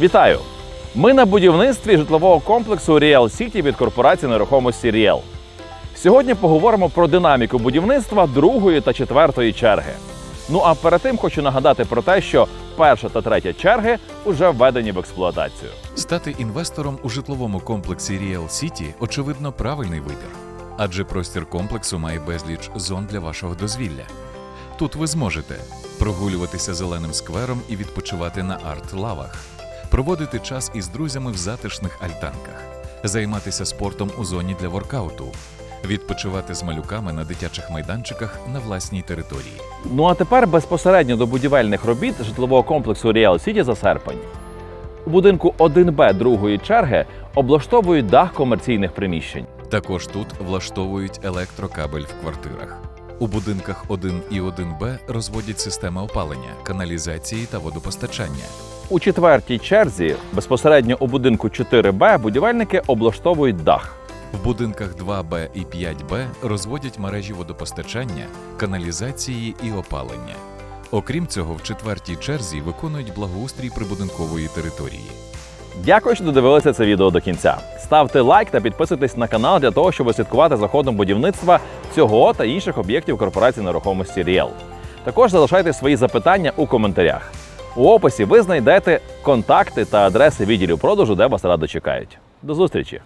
Вітаю! Ми на будівництві житлового комплексу Real City від корпорації нерухомості Real. Сьогодні поговоримо про динаміку будівництва другої та четвертої черги. Ну а перед тим хочу нагадати про те, що перша та третя черги вже введені в експлуатацію. Стати інвестором у житловому комплексі Real City очевидно правильний вибір, адже простір комплексу має безліч зон для вашого дозвілля. Тут ви зможете прогулюватися зеленим сквером і відпочивати на арт-лавах, проводити час із друзями в затишних альтанках, займатися спортом у зоні для воркауту, відпочивати з малюками на дитячих майданчиках на власній території. Ну а тепер безпосередньо до будівельних робіт житлового комплексу Real City за серпень. У будинку 1Б другої черги облаштовують дах комерційних приміщень. Також тут влаштовують електрокабель в квартирах. У будинках 1 і 1Б розводять системи опалення, каналізації та водопостачання. У четвертій черзі, безпосередньо у будинку 4Б, будівельники облаштовують дах. В будинках 2Б і 5Б розводять мережі водопостачання, каналізації і опалення. Окрім цього, в четвертій черзі виконують благоустрій прибудинкової території. Дякую, що додивилися це відео до кінця. Ставте лайк та підписуйтесь на канал для того, щоб слідкувати за ходом будівництва цього та інших об'єктів корпорації нерухомості Ріел. Також залишайте свої запитання у коментарях. У описі ви знайдете контакти та адреси відділів продажу, де вас радо чекають. До зустрічі!